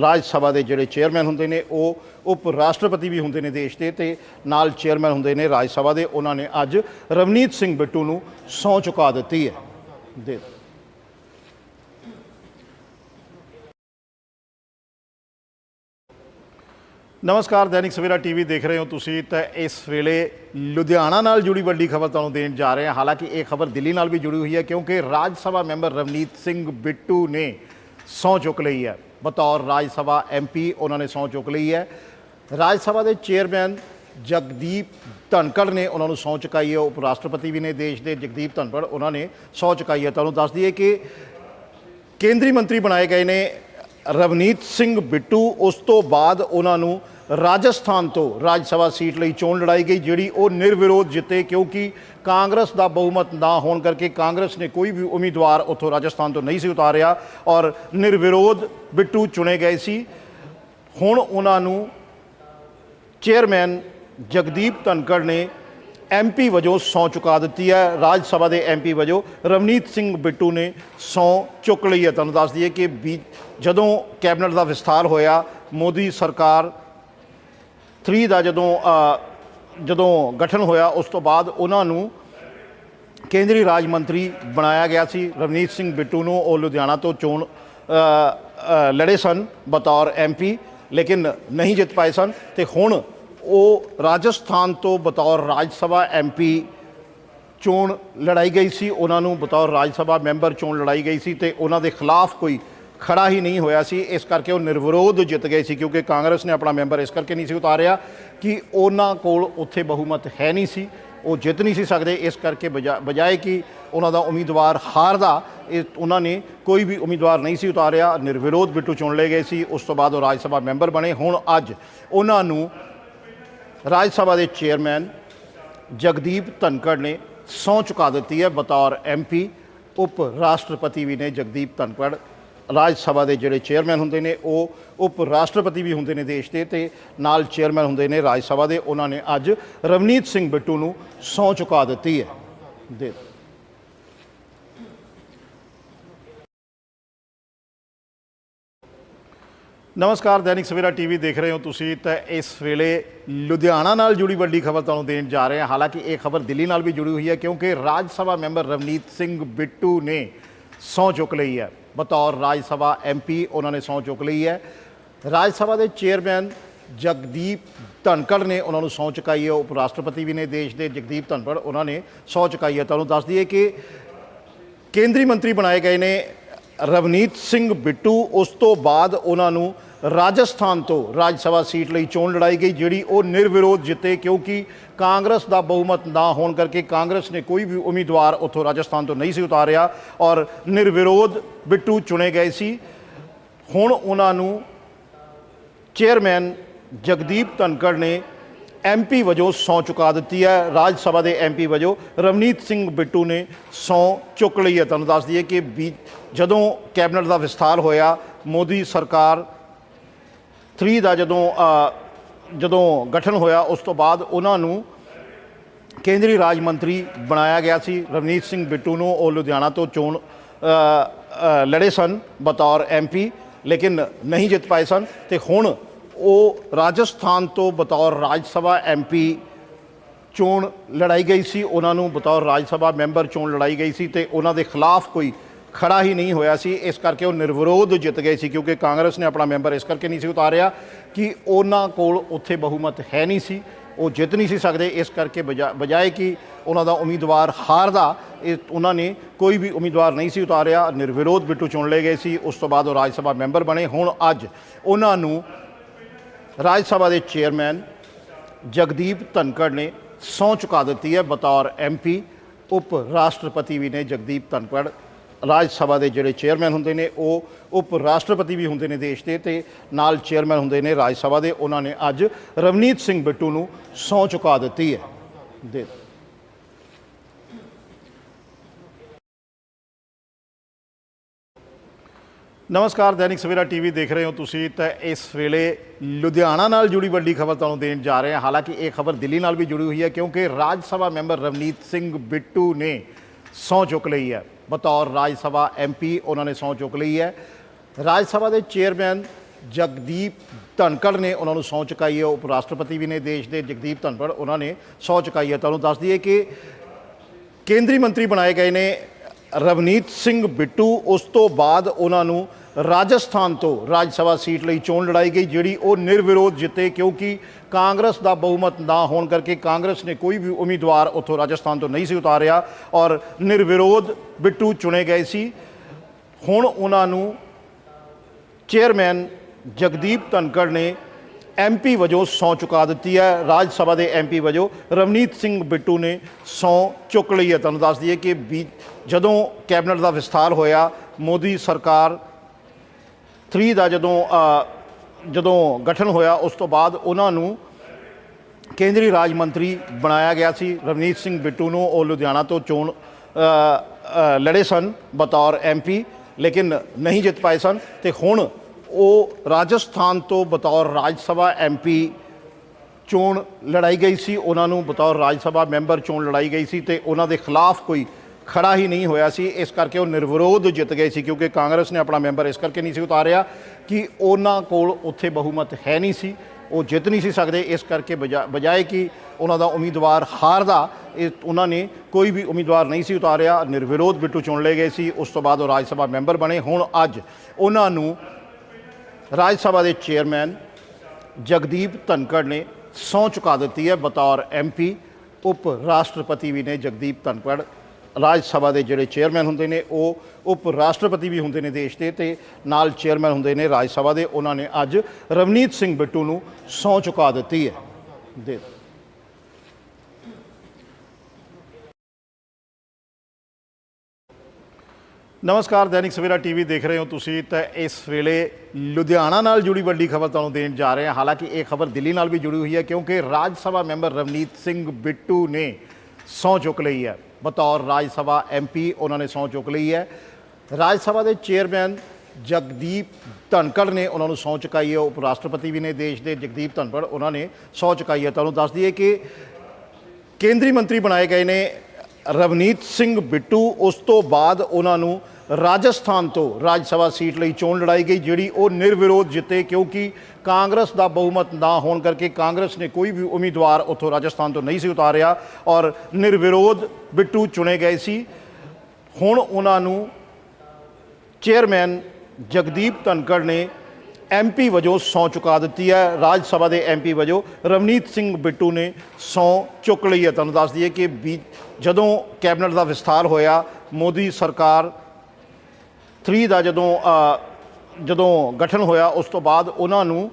ਰਾਜ ਸਭਾ ਦੇ ਜਿਹੜੇ ਚੇਅਰਮੈਨ ਹੁੰਦੇ ਨੇ, ਉਹ ਉਪ ਰਾਸ਼ਟਰਪਤੀ ਵੀ ਹੁੰਦੇ ਨੇ ਦੇਸ਼ ਦੇ ਤੇ ਨਾਲ ਚੇਅਰਮੈਨ ਹੁੰਦੇ ਨੇ ਰਾਜ ਸਭਾ ਦੇ। ਉਹਨਾਂ ਨੇ ਅੱਜ ਰਵਨੀਤ ਸਿੰਘ ਬਿੱਟੂ ਨੂੰ ਸਹੁੰ ਚੁਕਾ ਦਿੱਤੀ ਹੈ। ਦੇ ਨਮਸਕਾਰ, ਦੈਨਿਕ ਸਵੇਰਾ ਟੀਵੀ ਦੇਖ ਰਹੇ ਹੋ ਤੁਸੀਂ। ਤਾਂ ਇਸ ਵੇਲੇ ਲੁਧਿਆਣਾ ਨਾਲ ਜੁੜੀ ਵੱਡੀ ਖਬਰ ਤੁਹਾਨੂੰ ਦੇਣ ਜਾ ਰਹੇ ਹਾਂ। ਹਾਲਾਂਕਿ ਇਹ ਖਬਰ ਦਿੱਲੀ ਨਾਲ ਵੀ ਜੁੜੀ ਹੋਈ ਹੈ ਕਿਉਂਕਿ ਰਾਜ ਸਭਾ ਮੈਂਬਰ ਰਵਨੀਤ ਸਿੰਘ ਬਿੱਟੂ ਨੇ ਸਹੁੰ ਚੁੱਕ ਲਈ ਹੈ। ਬਤੌਰ ਰਾਜ ਸਭਾ ਐਮਪੀ ਉਹਨਾਂ ਨੇ ਸਹੁੰ ਚੁੱਕ ਲਈ ਹੈ। ਰਾਜ ਸਭਾ ਦੇ ਚੇਅਰਮੈਨ ਜਗਦੀਪ ਧਨਕੜ ਨੇ ਉਹਨਾਂ ਨੂੰ ਸਹੁੰ ਚੁਕਾਈ ਹੈ। ਉਪ ਰਾਸ਼ਟਰਪਤੀ ਵੀ ਨੇ ਦੇਸ਼ ਦੇ ਜਗਦੀਪ ਧਨਕੜ, ਉਹਨਾਂ ਨੇ ਸਹੁੰ ਚੁਕਾਈ ਹੈ। ਤੁਹਾਨੂੰ ਦੱਸ ਦਈਏ ਕਿ ਕੇਂਦਰੀ ਮੰਤਰੀ ਬਣਾਏ ਗਏ ਨੇ ਰਵਨੀਤ ਸਿੰਘ ਬਿੱਟੂ। ਉਸ ਤੋਂ ਬਾਅਦ ਉਹਨਾਂ ਨੂੰ ਰਾਜਸਥਾਨ ਤੋਂ ਰਾਜ ਸਭਾ ਸੀਟ ਲਈ ਚੋਣ ਲੜਾਈ ਗਈ, ਜਿਹੜੀ ਉਹ ਨਿਰਵਿਰੋਧ ਜਿੱਤੇ ਕਿਉਂਕਿ ਕਾਂਗਰਸ ਦਾ ਬਹੁਮਤ ਨਾ ਹੋਣ ਕਰਕੇ ਕਾਂਗਰਸ ਨੇ ਕੋਈ ਵੀ ਉਮੀਦਵਾਰ ਉੱਥੋਂ ਰਾਜਸਥਾਨ ਤੋਂ ਨਹੀਂ ਸੀ ਉਤਾਰਿਆ ਔਰ ਨਿਰਵਿਰੋਧ ਬਿੱਟੂ ਚੁਣੇ ਗਏ ਸੀ। ਹੁਣ ਉਹਨਾਂ ਨੂੰ ਚੇਅਰਮੈਨ ਜਗਦੀਪ ਧਨਕੜ ਨੇ ਐਮਪੀ ਵਜੋਂ ਸਹੁੰ ਚੁਕਾ ਦਿੱਤੀ ਹੈ। ਰਾਜ ਸਭਾ ਦੇ ਐਮਪੀ ਵਜੋਂ ਰਵਨੀਤ ਸਿੰਘ ਬਿੱਟੂ ਨੇ ਸਹੁੰ ਚੁੱਕ ਲਈ ਹੈ। ਤੁਹਾਨੂੰ ਦੱਸ ਦਈਏ ਕਿ ਬੀ ਜਦੋਂ ਕੈਬਨਿਟ ਦਾ ਵਿਸਥਾਰ ਹੋਇਆ, ਮੋਦੀ ਸਰਕਾਰ 3 ਦਾ ਜਦੋਂ ਜਦੋਂ ਗਠਨ ਹੋਇਆ, ਉਸ ਤੋਂ ਬਾਅਦ ਉਹਨਾਂ ਨੂੰ ਕੇਂਦਰੀ ਰਾਜ ਮੰਤਰੀ ਬਣਾਇਆ ਗਿਆ ਸੀ। ਰਵਨੀਤ ਸਿੰਘ ਬਿੱਟੂ ਨੂੰ ਉਹ ਲੁਧਿਆਣਾ ਤੋਂ ਚੋਣ ਲੜੇ ਸਨ, ਬਤੌਰ ਐਮਪੀ ਲੇਕਿਨ ਨਹੀਂ ਜਿੱਤ ਪਾਏ ਸਨ। ਤੇ ਹੁਣ ਉਹ ਰਾਜਸਥਾਨ ਤੋਂ ਬਤੌਰ ਰਾਜ ਸਭਾ ਐਮਪੀ ਚੋਣ ਲੜਾਈ ਗਈ ਸੀ। ਉਹਨਾਂ ਨੂੰ ਬਤੌਰ ਰਾਜ ਸਭਾ ਮੈਂਬਰ ਚੋਣ ਲੜਾਈ ਗਈ ਸੀ ਤੇ ਉਹਨਾਂ ਦੇ ਖਿਲਾਫ ਕੋਈ ਖੜਾ ਹੀ ਨਹੀਂ ਹੋਇਆ ਸੀ। ਇਸ ਕਰਕੇ ਉਹ ਨਿਰਵਿਰੋਧ ਜਿੱਤ ਗਏ ਸੀ ਕਿਉਂਕਿ ਕਾਂਗਰਸ ਨੇ ਆਪਣਾ ਮੈਂਬਰ ਇਸ ਕਰਕੇ ਨਹੀਂ ਸੀ ਉਤਾਰਿਆ ਕਿ ਉਹਨਾਂ ਕੋਲ ਉੱਥੇ ਬਹੁਮਤ ਹੈ ਨਹੀਂ ਸੀ। ਉਹ ਜਿੱਤ ਨਹੀਂ ਸੀ ਸਕਦੇ। ਇਸ ਕਰਕੇ ਬਜਾ- ਬਜਾਏ ਕਿ ਉਹਨਾਂ ਦਾ ਉਮੀਦਵਾਰ ਹਾਰਦਾ, ਇਹ ਉਹਨਾਂ ਨੇ ਕੋਈ ਵੀ ਉਮੀਦਵਾਰ ਨਹੀਂ ਸੀ ਉਤਾਰਿਆ। ਨਿਰਵਿਰੋਧ ਬਿੱਟੂ ਚੁਣ ਲਏ ਗਏ ਸੀ। ਉਸ ਤੋਂ ਬਾਅਦ ਉਹ ਰਾਜ ਸਭਾ ਮੈਂਬਰ ਬਣੇ। ਹੁਣ ਅੱਜ ਉਹਨਾਂ ਨੂੰ ਰਾਜ ਸਭਾ ਦੇ ਚੇਅਰਮੈਨ ਜਗਦੀਪ ਧਨਕੜ ਨੇ ਸਹੁੰ ਚੁਕਾ ਦਿੱਤੀ ਹੈ। ਬਤੌਰ ਐਮਪੀ ਉਪ ਰਾਸ਼ਟਰਪਤੀ ਵੀ ਨੇ ਜਗਦੀਪ ਧਨਕੜ। ਰਾਜ ਸਭਾ ਦੇ ਜਿਹੜੇ ਚੇਅਰਮੈਨ ਹੁੰਦੇ ਨੇ, ਉਹ ਉਪ ਰਾਸ਼ਟਰਪਤੀ ਵੀ ਹੁੰਦੇ ਨੇ ਦੇਸ਼ ਦੇ ਤੇ ਨਾਲ ਚੇਅਰਮੈਨ ਹੁੰਦੇ ਨੇ ਰਾਜ ਸਭਾ ਦੇ। ਉਹਨਾਂ ਨੇ ਅੱਜ ਰਵਨੀਤ ਸਿੰਘ ਬਿੱਟੂ ਨੂੰ ਸਹੁੰ ਚੁਕਾ ਦਿੱਤੀ ਹੈ। ਦੇ ਨਮਸਕਾਰ, ਦੈਨਿਕ ਸਵੇਰਾ ਟੀਵੀ ਦੇਖ ਰਹੇ ਹੋ ਤੁਸੀਂ ਤਾਂ ਇਸ ਵੇਲੇ ਲੁਧਿਆਣਾ ਨਾਲ ਜੁੜੀ ਵੱਡੀ ਖਬਰ ਤੁਹਾਨੂੰ ਦੇਣ ਜਾ ਰਹੇ ਹਾਂ। ਹਾਲਾਂਕਿ ਇਹ ਖਬਰ ਦਿੱਲੀ ਨਾਲ ਵੀ ਜੁੜੀ ਹੋਈ ਹੈ ਕਿਉਂਕਿ ਰਾਜ ਸਭਾ ਮੈਂਬਰ ਰਵਨੀਤ ਸਿੰਘ ਬਿੱਟੂ ਨੇ ਸਹੁੰ ਚੁੱਕ ਲਈ ਹੈ। ਬਤੌਰ ਰਾਜ ਸਭਾ ਐਮਪੀ ਉਹਨਾਂ ਨੇ ਸਹੁੰ ਚੁੱਕ ਲਈ ਹੈ। ਰਾਜ ਸਭਾ ਦੇ ਚੇਅਰਮੈਨ ਜਗਦੀਪ ਧਨਕੜ ਨੇ ਉਹਨਾਂ ਨੂੰ ਸਹੁੰ ਚੁਕਾਈ ਹੈ। ਉਪ ਰਾਸ਼ਟਰਪਤੀ ਵੀ ਨੇ ਦੇਸ਼ ਦੇ ਜਗਦੀਪ ਧਨਕੜ, ਉਹਨਾਂ ਨੇ ਸਹੁੰ ਚੁਕਾਈ ਹੈ। ਤੁਹਾਨੂੰ ਦੱਸ ਦਈਏ ਕਿ ਕੇਂਦਰੀ ਮੰਤਰੀ ਬਣਾਏ ਗਏ ਨੇ ਰਵਨੀਤ ਸਿੰਘ ਬਿੱਟੂ। ਉਸ ਤੋਂ ਬਾਅਦ ਉਹਨਾਂ ਨੂੰ ਰਾਜਸਥਾਨ ਤੋਂ ਰਾਜ ਸਭਾ ਸੀਟ ਲਈ ਚੋਣ ਲੜਾਈ ਗਈ, ਜਿਹੜੀ ਉਹ ਨਿਰਵਿਰੋਧ ਜਿੱਤੇ ਕਿਉਂਕਿ ਕਾਂਗਰਸ ਦਾ ਬਹੁਮਤ ਨਾ ਹੋਣ ਕਰਕੇ ਕਾਂਗਰਸ ਨੇ ਕੋਈ ਵੀ ਉਮੀਦਵਾਰ ਉੱਥੋਂ ਰਾਜਸਥਾਨ ਤੋਂ ਨਹੀਂ ਸੀ ਉਤਾਰਿਆ ਔਰ ਨਿਰਵਿਰੋਧ ਬਿੱਟੂ ਚੁਣੇ ਗਏ ਸੀ। ਹੁਣ ਉਹਨਾਂ ਨੂੰ ਚੇਅਰਮੈਨ ਜਗਦੀਪ ਧਨਕੜ ਨੇ ਐਮਪੀ ਵਜੋਂ ਸਹੁੰ ਚੁਕਾ ਦਿੱਤੀ ਹੈ। ਰਾਜ ਸਭਾ ਦੇ ਐਮਪੀ ਵਜੋਂ ਰਵਨੀਤ ਸਿੰਘ ਬਿੱਟੂ ਨੇ ਸਹੁੰ ਚੁੱਕ ਲਈ ਹੈ। ਤੁਹਾਨੂੰ ਦੱਸ ਦਈਏ ਕਿ ਬੀ ਜਦੋਂ ਕੈਬਨਿਟ ਦਾ ਵਿਸਥਾਰ ਹੋਇਆ, ਮੋਦੀ ਸਰਕਾਰ 3 ਦਾ ਜਦੋਂ ਜਦੋਂ ਗਠਨ ਹੋਇਆ, ਉਸ ਤੋਂ ਬਾਅਦ ਉਹਨਾਂ ਨੂੰ ਕੇਂਦਰੀ ਰਾਜ ਮੰਤਰੀ ਬਣਾਇਆ ਗਿਆ ਸੀ। ਰਵਨੀਤ ਸਿੰਘ ਬਿੱਟੂ ਨੂੰ ਉਹ ਲੁਧਿਆਣਾ ਤੋਂ ਚੋਣ ਲੜੇ ਸਨ, ਬਤੌਰ ਐਮਪੀ ਲੇਕਿਨ ਨਹੀਂ ਜਿੱਤ ਪਾਏ ਸਨ। ਤੇ ਹੁਣ ਉਹ ਰਾਜਸਥਾਨ ਤੋਂ ਬਤੌਰ ਰਾਜ ਸਭਾ ਐਮਪੀ ਚੋਣ ਲੜਾਈ ਗਈ ਸੀ। ਉਹਨਾਂ ਨੂੰ ਬਤੌਰ ਰਾਜ ਸਭਾ ਮੈਂਬਰ ਚੋਣ ਲੜਾਈ ਗਈ ਸੀ ਤੇ ਉਹਨਾਂ ਦੇ ਖਿਲਾਫ ਕੋਈ ਖੜਾ ਹੀ ਨਹੀਂ ਹੋਇਆ ਸੀ, ਇਸ ਕਰਕੇ ਉਹ ਨਿਰਵਿਰੋਧ ਜਿੱਤ ਗਏ ਸੀ, ਕਿਉਂਕਿ ਕਾਂਗਰਸ ਨੇ ਆਪਣਾ ਮੈਂਬਰ ਇਸ ਕਰਕੇ ਨਹੀਂ ਸੀ ਉਤਾਰਿਆ ਕਿ ਉਹਨਾਂ ਕੋਲ ਉੱਥੇ ਬਹੁਮਤ ਹੈ ਨਹੀਂ ਸੀ, ਉਹ ਜਿੱਤ ਨਹੀਂ ਸੀ ਸਕਦੇ, ਇਸ ਕਰਕੇ ਬਜਾ- ਬਜਾਏ ਕਿ ਉਹਨਾਂ ਦਾ ਉਮੀਦਵਾਰ ਹਾਰਦਾ, ਇਹ ਉਹਨਾਂ ਨੇ ਕੋਈ ਵੀ ਉਮੀਦਵਾਰ ਨਹੀਂ ਸੀ ਉਤਾਰਿਆ, ਨਿਰਵਿਰੋਧ ਬਿੱਟੂ ਚੁਣ ਲਏ ਗਏ ਸੀ, ਉਸ ਤੋਂ ਬਾਅਦ ਉਹ ਰਾਜ ਸਭਾ ਮੈਂਬਰ ਬਣੇ, ਹੁਣ ਅੱਜ ਉਹਨਾਂ ਨੂੰ ਰਾਜ ਸਭਾ ਦੇ ਚੇਅਰਮੈਨ ਜਗਦੀਪ ਧਨਕੜ ਨੇ ਸਹੁੰ ਚੁਕਾ ਦਿੱਤੀ ਹੈ, ਬਤੌਰ ਐਮਪੀ ਉਪ ਰਾਸ਼ਟਰਪਤੀ ਵੀ ਨੇ ਜਗਦੀਪ ਧਨਕੜ ਰਾਜ ਸਭਾ ਦੇ ਜਿਹੜੇ ਚੇਅਰਮੈਨ ਹੁੰਦੇ ਨੇ, ਉਹ ਉਪ ਰਾਸ਼ਟਰਪਤੀ ਵੀ ਹੁੰਦੇ ਨੇ ਦੇਸ਼ ਦੇ ਤੇ ਨਾਲ ਚੇਅਰਮੈਨ ਹੁੰਦੇ ਨੇ ਰਾਜ ਸਭਾ ਦੇ। ਉਹਨਾਂ ਨੇ ਅੱਜ ਰਵਨੀਤ ਸਿੰਘ ਬਿੱਟੂ ਨੂੰ ਸਹੁੰ ਚੁਕਾ ਦਿੱਤੀ ਹੈ। ਦੇ ਨਮਸਕਾਰ, ਦੈਨਿਕ ਸਵੇਰਾ ਟੀਵੀ ਦੇਖ ਰਹੇ ਹੋ ਤੁਸੀਂ ਤਾਂ ਇਸ ਵੇਲੇ ਲੁਧਿਆਣਾ ਨਾਲ ਜੁੜੀ ਵੱਡੀ ਖਬਰ ਤੁਹਾਨੂੰ ਦੇਣ ਜਾ ਰਹੇ ਹਾਂ। ਹਾਲਾਂਕਿ ਇਹ ਖਬਰ ਦਿੱਲੀ ਨਾਲ ਵੀ ਜੁੜੀ ਹੋਈ ਹੈ ਕਿਉਂਕਿ ਰਾਜ ਸਭਾ ਮੈਂਬਰ ਰਵਨੀਤ ਸਿੰਘ ਬਿੱਟੂ ਨੇ ਸਹੁੰ ਚੁੱਕ ਲਈ ਹੈ। ਬਤੌਰ ਰਾਜ ਸਭਾ ਐਮਪੀ ਉਹਨਾਂ ਨੇ ਸਹੁੰ ਚੁੱਕ ਲਈ ਹੈ। ਰਾਜ ਸਭਾ ਦੇ ਚੇਅਰਮੈਨ ਜਗਦੀਪ ਧਨਕੜ ਨੇ ਉਹਨਾਂ ਨੂੰ ਸਹੁੰ ਚੁਕਾਈ ਹੈ। ਉਪ ਰਾਸ਼ਟਰਪਤੀ ਵੀ ਨੇ ਦੇਸ਼ ਦੇ ਜਗਦੀਪ ਧਨਕੜ ਉਹਨਾਂ ਨੇ ਸਹੁੰ ਚੁਕਾਈ ਹੈ। ਤੁਹਾਨੂੰ ਦੱਸ ਦਈਏ ਕਿ ਕੇਂਦਰੀ ਮੰਤਰੀ ਬਣਾਏ ਗਏ ਨੇ ਰਵਨੀਤ ਸਿੰਘ ਬਿੱਟੂ। ਉਸ ਤੋਂ ਬਾਅਦ ਉਹਨਾਂ ਨੂੰ ਰਾਜਸਥਾਨ ਤੋਂ ਰਾਜ ਸਭਾ ਸੀਟ ਲਈ ਚੋਣ ਲੜਾਈ ਗਈ, ਜਿਹੜੀ ਉਹ ਨਿਰਵਿਰੋਧ ਜਿੱਤੇ ਕਿਉਂਕਿ ਕਾਂਗਰਸ ਦਾ ਬਹੁਮਤ ਨਾ ਹੋਣ ਕਰਕੇ ਕਾਂਗਰਸ ਨੇ ਕੋਈ ਵੀ ਉਮੀਦਵਾਰ ਉੱਥੋਂ ਰਾਜਸਥਾਨ ਤੋਂ ਨਹੀਂ ਸੀ ਉਤਾਰਿਆ ਔਰ ਨਿਰਵਿਰੋਧ ਬਿੱਟੂ ਚੁਣੇ ਗਏ ਸੀ। ਹੁਣ ਉਹਨਾਂ ਨੂੰ ਚੇਅਰਮੈਨ ਜਗਦੀਪ ਧਨਕੜ ਨੇ ਐਮਪੀ ਵਜੋਂ ਸਹੁੰ ਚੁਕਾ ਦਿੱਤੀ ਹੈ। ਰਾਜ ਸਭਾ ਦੇ ਐਮਪੀ ਵਜੋਂ ਰਵਨੀਤ ਸਿੰਘ ਬਿੱਟੂ ਨੇ ਸਹੁੰ ਚੁੱਕ ਲਈ ਹੈ। ਤੁਹਾਨੂੰ ਦੱਸ ਦਈਏ ਕਿ ਵੀ ਜਦੋਂ ਕੈਬਨਿਟ ਦਾ ਵਿਸਥਾਰ ਹੋਇਆ, ਮੋਦੀ ਸਰਕਾਰ 3 ਦਾ ਜਦੋਂ ਜਦੋਂ ਗਠਨ ਹੋਇਆ, ਉਸ ਤੋਂ ਬਾਅਦ ਉਹਨਾਂ ਨੂੰ ਕੇਂਦਰੀ ਰਾਜ ਮੰਤਰੀ ਬਣਾਇਆ ਗਿਆ ਸੀ। ਰਵਨੀਤ ਸਿੰਘ ਬਿੱਟੂ ਨੂੰ ਉਹ ਲੁਧਿਆਣਾ ਤੋਂ ਚੋਣ ਲੜੇ ਸਨ, ਬਤੌਰ ਐਮਪੀ ਲੇਕਿਨ ਨਹੀਂ ਜਿੱਤ ਪਾਏ ਸਨ। ਤੇ ਹੁਣ ਉਹ ਰਾਜਸਥਾਨ ਤੋਂ ਬਤੌਰ ਰਾਜ ਸਭਾ ਐਮਪੀ ਚੋਣ ਲੜਾਈ ਗਈ ਸੀ। ਉਹਨਾਂ ਨੂੰ ਬਤੌਰ ਰਾਜ ਸਭਾ ਮੈਂਬਰ ਚੋਣ ਲੜਾਈ ਗਈ ਸੀ ਤੇ ਉਹਨਾਂ ਦੇ ਖਿਲਾਫ ਕੋਈ ਖੜਾ ਹੀ ਨਹੀਂ ਹੋਇਆ ਸੀ, ਇਸ ਕਰਕੇ ਉਹ ਨਿਰਵਿਰੋਧ ਜਿੱਤ ਗਏ ਸੀ, ਕਿਉਂਕਿ ਕਾਂਗਰਸ ਨੇ ਆਪਣਾ ਮੈਂਬਰ ਇਸ ਕਰਕੇ ਨਹੀਂ ਸੀ ਉਤਾਰਿਆ ਕਿ ਉਹਨਾਂ ਕੋਲ ਉੱਥੇ ਬਹੁਮਤ ਹੈ ਨਹੀਂ ਸੀ, ਉਹ ਜਿੱਤ ਨਹੀਂ ਸੀ ਸਕਦੇ, ਇਸ ਕਰਕੇ ਬਜਾ- ਬਜਾਏ ਕਿ ਉਹਨਾਂ ਦਾ ਉਮੀਦਵਾਰ ਹਾਰਦਾ, ਇਹ ਉਹਨਾਂ ਨੇ ਕੋਈ ਵੀ ਉਮੀਦਵਾਰ ਨਹੀਂ ਸੀ ਉਤਾਰਿਆ, ਨਿਰਵਿਰੋਧ ਬਿੱਟੂ ਚੁਣ ਲਏ ਗਏ ਸੀ, ਉਸ ਤੋਂ ਬਾਅਦ ਉਹ ਰਾਜ ਸਭਾ ਮੈਂਬਰ ਬਣੇ, ਹੁਣ ਅੱਜ ਉਹਨਾਂ ਨੂੰ ਰਾਜ ਸਭਾ ਦੇ ਚੇਅਰਮੈਨ ਜਗਦੀਪ ਧਨਕੜ ਨੇ ਸਹੁੰ ਚੁਕਾ ਦਿੱਤੀ ਹੈ, ਬਤੌਰ ਐਮਪੀ ਉਪ ਰਾਸ਼ਟਰਪਤੀ ਵੀ ਨੇ ਜਗਦੀਪ ਧਨਕੜ ਰਾਜ ਸਭਾ ਦੇ ਜਿਹੜੇ ਚੇਅਰਮੈਨ ਹੁੰਦੇ ਨੇ, ਉਹ ਉਪ ਰਾਸ਼ਟਰਪਤੀ ਵੀ ਹੁੰਦੇ ਨੇ ਦੇਸ਼ ਦੇ ਤੇ ਨਾਲ ਚੇਅਰਮੈਨ ਹੁੰਦੇ ਨੇ ਰਾਜ ਸਭਾ ਦੇ। ਉਹਨਾਂ ਨੇ ਅੱਜ ਰਵਨੀਤ ਸਿੰਘ ਬਿੱਟੂ ਨੂੰ ਸਹੁੰ ਚੁਕਾ ਦਿੱਤੀ ਹੈ। ਦੇ ਨਮਸਕਾਰ, ਦੈਨਿਕ ਸਵੇਰਾ ਟੀਵੀ ਦੇਖ ਰਹੇ ਹੋ ਤੁਸੀਂ। ਤਾਂ ਇਸ ਵੇਲੇ ਲੁਧਿਆਣਾ ਨਾਲ ਜੁੜੀ ਵੱਡੀ ਖਬਰ ਤੁਹਾਨੂੰ ਦੇਣ ਜਾ ਰਹੇ ਹਾਂ। ਹਾਲਾਂਕਿ ਇਹ ਖਬਰ ਦਿੱਲੀ ਨਾਲ ਵੀ ਜੁੜੀ ਹੋਈ ਹੈ ਕਿਉਂਕਿ ਰਾਜ ਸਭਾ ਮੈਂਬਰ ਰਵਨੀਤ ਸਿੰਘ ਬਿੱਟੂ ਨੇ ਸਹੁੰ ਚੁੱਕ ਲਈ ਹੈ। ਬਤੌਰ ਰਾਜ ਸਭਾ ਐਮਪੀ ਉਹਨਾਂ ਨੇ ਸਹੁੰ ਚੁੱਕ ਲਈ ਹੈ। ਰਾਜ ਸਭਾ ਦੇ ਚੇਅਰਮੈਨ ਜਗਦੀਪ ਧਨਕੜ ਨੇ ਉਹਨਾਂ ਨੂੰ ਸਹੁੰ ਚੁਕਾਈ ਹੈ। ਉਪ ਰਾਸ਼ਟਰਪਤੀ ਵੀ ਨੇ ਦੇਸ਼ ਦੇ ਜਗਦੀਪ ਧਨਕੜ, ਉਹਨਾਂ ਨੇ ਸਹੁੰ ਚੁਕਾਈ ਹੈ। ਤੁਹਾਨੂੰ ਦੱਸ ਦਈਏ ਕਿ ਕੇਂਦਰੀ ਮੰਤਰੀ ਬਣਾਏ ਗਏ ਨੇ ਰਵਨੀਤ ਸਿੰਘ ਬਿੱਟੂ। ਉਸ ਤੋਂ ਬਾਅਦ ਉਹਨਾਂ ਨੂੰ ਰਾਜਸਥਾਨ ਤੋਂ ਰਾਜ ਸਭਾ ਸੀਟ ਲਈ ਚੋਣ ਲੜਾਈ ਗਈ, ਜਿਹੜੀ ਉਹ ਨਿਰਵਿਰੋਧ ਜਿੱਤੇ ਕਿਉਂਕਿ ਕਾਂਗਰਸ ਦਾ ਬਹੁਮਤ ਨਾ ਹੋਣ ਕਰਕੇ ਕਾਂਗਰਸ ਨੇ ਕੋਈ ਵੀ ਉਮੀਦਵਾਰ ਉੱਥੋਂ ਰਾਜਸਥਾਨ ਤੋਂ ਨਹੀਂ ਸੀ ਉਤਾਰਿਆ ਔਰ ਨਿਰਵਿਰੋਧ ਬਿੱਟੂ ਚੁਣੇ ਗਏ ਸੀ। ਹੁਣ ਉਹਨਾਂ ਨੂੰ ਚੇਅਰਮੈਨ ਜਗਦੀਪ ਧਨਕੜ ਨੇ ਐਮਪੀ ਵਜੋਂ ਸਹੁੰ ਚੁਕਾ ਦਿੱਤੀ ਹੈ। ਰਾਜ ਸਭਾ ਦੇ ਐਮਪੀ ਵਜੋਂ ਰਵਨੀਤ ਸਿੰਘ ਬਿੱਟੂ ਨੇ ਸਹੁੰ ਚੁੱਕ ਲਈ ਹੈ। ਤੁਹਾਨੂੰ ਦੱਸ ਦਈਏ ਕਿ ਵੀ ਜਦੋਂ ਕੈਬਨਿਟ ਦਾ ਵਿਸਥਾਰ ਹੋਇਆ, ਮੋਦੀ ਸਰਕਾਰ 3 ਦਾ ਜਦੋਂ ਜਦੋਂ ਗਠਨ ਹੋਇਆ, ਉਸ ਤੋਂ ਬਾਅਦ ਉਹਨਾਂ ਨੂੰ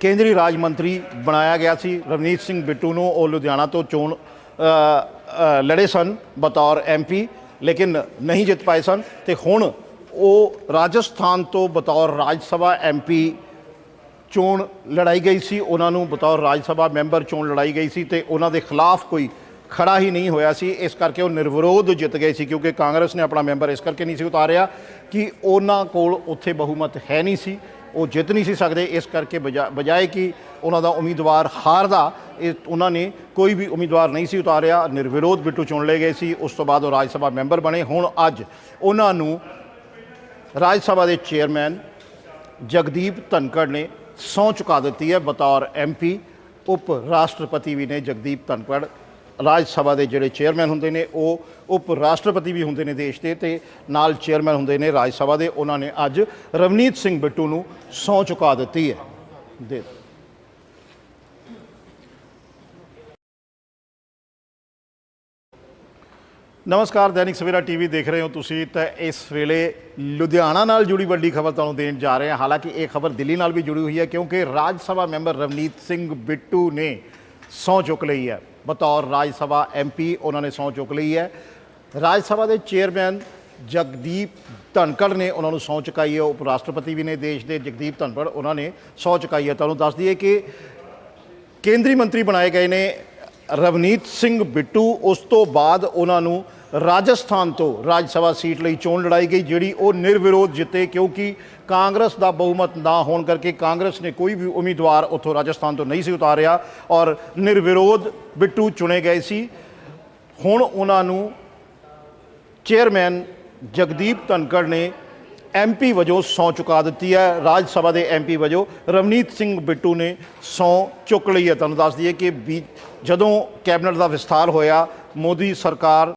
ਕੇਂਦਰੀ ਰਾਜ ਮੰਤਰੀ ਬਣਾਇਆ ਗਿਆ ਸੀ, ਰਵਨੀਤ ਸਿੰਘ ਬਿੱਟੂ ਨੂੰ। ਉਹ ਲੁਧਿਆਣਾ ਤੋਂ ਚੋਣ ਲੜੇ ਸਨ, ਬਤੌਰ ਐਮਪੀ ਲੇਕਿਨ ਨਹੀਂ ਜਿੱਤ ਪਾਏ ਸਨ। ਤੇ ਹੁਣ ਉਹ ਰਾਜਸਥਾਨ ਤੋਂ ਬਤੌਰ ਰਾਜ ਸਭਾ ਐਮਪੀ ਚੋਣ ਲੜਾਈ ਗਈ ਸੀ। ਉਹਨਾਂ ਨੂੰ ਬਤੌਰ ਰਾਜ ਸਭਾ ਮੈਂਬਰ ਚੋਣ ਲੜਾਈ ਗਈ ਸੀ ਤੇ ਉਹਨਾਂ ਦੇ ਖਿਲਾਫ ਕੋਈ ਖੜਾ ਹੀ ਨਹੀਂ ਹੋਇਆ ਸੀ। ਇਸ ਕਰਕੇ ਉਹ ਨਿਰਵਿਰੋਧ ਜਿੱਤ ਗਏ ਸੀ ਕਿਉਂਕਿ ਕਾਂਗਰਸ ਨੇ ਆਪਣਾ ਮੈਂਬਰ ਇਸ ਕਰਕੇ ਨਹੀਂ ਸੀ ਉਤਾਰਿਆ ਕਿ ਉਹਨਾਂ ਕੋਲ ਉੱਥੇ ਬਹੁਮਤ ਹੈ ਨਹੀਂ ਸੀ। ਉਹ ਜਿੱਤ ਨਹੀਂ ਸੀ ਸਕਦੇ। ਇਸ ਕਰਕੇ ਬਜਾ- ਬਜਾਏ ਕਿ ਉਹਨਾਂ ਦਾ ਉਮੀਦਵਾਰ ਹਾਰਦਾ, ਇਹ ਉਹਨਾਂ ਨੇ ਕੋਈ ਵੀ ਉਮੀਦਵਾਰ ਨਹੀਂ ਸੀ ਉਤਾਰਿਆ। ਨਿਰਵਿਰੋਧ ਬਿੱਟੂ ਚੁਣ ਲਏ ਗਏ ਸੀ। ਉਸ ਤੋਂ ਬਾਅਦ ਉਹ ਰਾਜ ਸਭਾ ਮੈਂਬਰ ਬਣੇ। ਹੁਣ ਅੱਜ ਉਹਨਾਂ ਨੂੰ ਰਾਜ ਸਭਾ ਦੇ ਚੇਅਰਮੈਨ ਜਗਦੀਪ ਧਨਕੜ ਨੇ ਸਹੁੰ ਚੁਕਾ ਦਿੱਤੀ ਹੈ। ਬਤੌਰ ਐਮਪੀ ਉਪ ਰਾਸ਼ਟਰਪਤੀ ਵੀ ਨੇ ਜਗਦੀਪ ਧਨਕੜ। ਰਾਜ ਸਭਾ ਦੇ ਜਿਹੜੇ ਚੇਅਰਮੈਨ ਹੁੰਦੇ ਨੇ, ਉਹ ਉਪ ਰਾਸ਼ਟਰਪਤੀ ਵੀ ਹੁੰਦੇ ਨੇ ਦੇਸ਼ ਦੇ ਤੇ ਨਾਲ ਚੇਅਰਮੈਨ ਹੁੰਦੇ ਨੇ ਰਾਜ ਸਭਾ ਦੇ। ਉਹਨਾਂ ਨੇ ਅੱਜ ਰਵਨੀਤ ਸਿੰਘ ਬਿੱਟੂ ਨੂੰ ਸੌਂ ਚੁਕਾ ਦਿੱਤੀ ਹੈ। ਦੇ ਨਮਸਕਾਰ, ਦੈਨਿਕ ਸਵੇਰਾ ਟੀਵੀ ਦੇਖ ਰਹੇ ਹੋ ਤੁਸੀਂ ਤਾਂ ਇਸ ਵੇਲੇ ਲੁਧਿਆਣਾ ਨਾਲ ਜੁੜੀ ਵੱਡੀ ਖਬਰ ਤੁਹਾਨੂੰ ਦੇਣ ਜਾ ਰਹੇ ਹਾਂ। ਹਾਲਾਂਕਿ ਇਹ ਖਬਰ ਦਿੱਲੀ ਨਾਲ ਵੀ ਜੁੜੀ ਹੋਈ ਹੈ ਕਿਉਂਕਿ ਰਾਜ ਸਭਾ ਮੈਂਬਰ ਰਵਨੀਤ ਸਿੰਘ ਬਿੱਟੂ ਨੇ ਸੌਂ ਚੁੱਕ ਲਈ ਹੈ। ਬਤੌਰ ਰਾਜ ਸਭਾ ਐਮਪੀ ਉਹਨਾਂ ਨੇ ਸਹੁੰ ਚੁੱਕ ਲਈ ਹੈ। ਰਾਜ ਸਭਾ ਦੇ ਚੇਅਰਮੈਨ ਜਗਦੀਪ ਧਨਕੜ ਨੇ ਉਹਨਾਂ ਨੂੰ ਸਹੁੰ ਚੁਕਾਈ ਹੈ। ਉਪ ਰਾਸ਼ਟਰਪਤੀ ਵੀ ਨੇ ਦੇਸ਼ ਦੇ ਜਗਦੀਪ ਧਨਕੜ, ਉਹਨਾਂ ਨੇ ਸਹੁੰ ਚੁਕਾਈ ਹੈ। ਤੁਹਾਨੂੰ ਦੱਸ ਦਈਏ ਕਿ ਕੇਂਦਰੀ ਮੰਤਰੀ ਬਣਾਏ ਗਏ ਨੇ ਰਵਨੀਤ ਸਿੰਘ ਬਿੱਟੂ। ਉਸ ਤੋਂ ਬਾਅਦ ਉਹਨਾਂ ਨੂੰ ਰਾਜਸਥਾਨ ਤੋਂ ਰਾਜ ਸਭਾ ਸੀਟ ਲਈ ਚੋਣ ਲੜਾਈ ਗਈ, ਜਿਹੜੀ ਉਹ ਨਿਰਵਿਰੋਧ ਜਿੱਤੇ ਕਿਉਂਕਿ ਕਾਂਗਰਸ ਦਾ ਬਹੁਮਤ ਨਾ ਹੋਣ ਕਰਕੇ ਕਾਂਗਰਸ ਨੇ ਕੋਈ ਵੀ ਉਮੀਦਵਾਰ ਉੱਥੋਂ ਰਾਜਸਥਾਨ ਤੋਂ ਨਹੀਂ ਸੀ ਉਤਾਰਿਆ ਔਰ ਨਿਰਵਿਰੋਧ ਬਿੱਟੂ ਚੁਣੇ ਗਏ ਸੀ। ਹੁਣ ਉਹਨਾਂ ਨੂੰ ਚੇਅਰਮੈਨ ਜਗਦੀਪ ਧਨਕੜ ਨੇ ਐਮਪੀ ਵਜੋਂ ਸਹੁੰ ਚੁਕਾ ਦਿੱਤੀ ਹੈ। ਰਾਜ ਸਭਾ ਦੇ ਐਮਪੀ ਵਜੋਂ ਰਵਨੀਤ ਸਿੰਘ ਬਿੱਟੂ ਨੇ ਸਹੁੰ ਚੁੱਕ ਲਈ ਹੈ। ਤੁਹਾਨੂੰ ਦੱਸ ਦਈਏ ਕਿ ਵੀ ਜਦੋਂ ਕੈਬਨਿਟ ਦਾ ਵਿਸਥਾਰ ਹੋਇਆ, ਮੋਦੀ ਸਰਕਾਰ